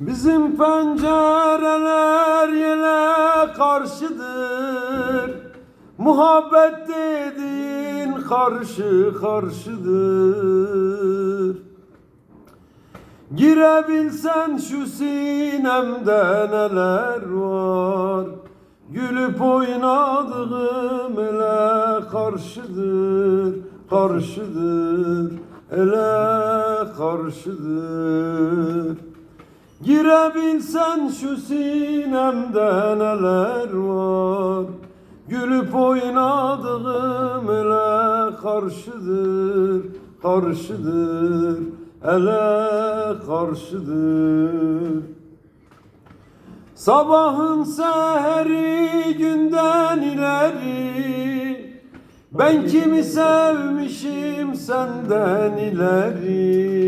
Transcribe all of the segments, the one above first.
Bizim pencereler yele karşıdır. Muhabbet dediğin karşı karşıdır. Girebilsen şu sinemde neler var? Gülüp oynadığım ele karşıdır Karşıdır. Ele karşıdır Girebilsen şu sinemde neler var? Gülüp oynadığım ele karşıdır Karşıdır ele karşıdır. Sabahın seheri günden ileri Ben kimi sevmişim senden ileri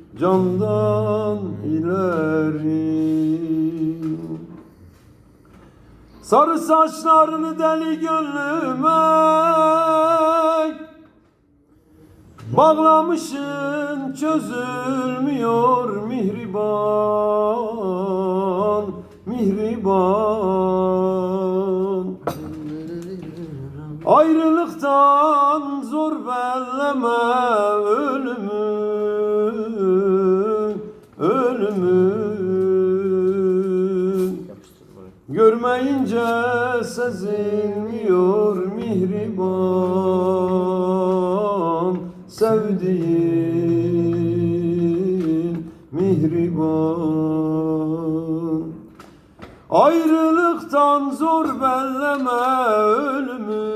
candan ileri. Sarı saçlarını deli gönlüme Bağlamışın çözülmüyor mihriban Mihriban. Ayrılıktan zor belleme ölümü Görmeyince sezilmiyor mihriban Sevdiğin mihriban. Ayrılıktan zor belleme ölümü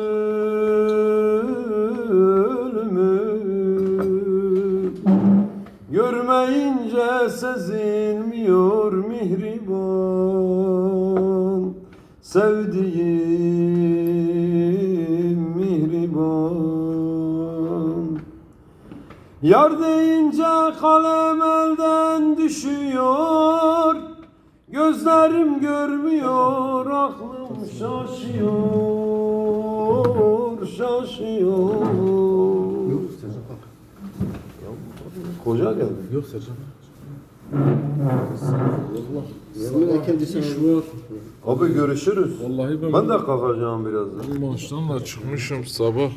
Görmeyince sezilmiyor mihriban Sevdiğim mihriban Yar deyince kalem elden düşüyor Gözlerim görmüyor aklım şaşıyor Şaşıyor Sercan kalk. Koca geldi Yok Sercan. Sinir kendisi İş var. Abi görüşürüz Vallahi ben, Ben de kalkacağım birazdan maaştan da çıkmışım sabah.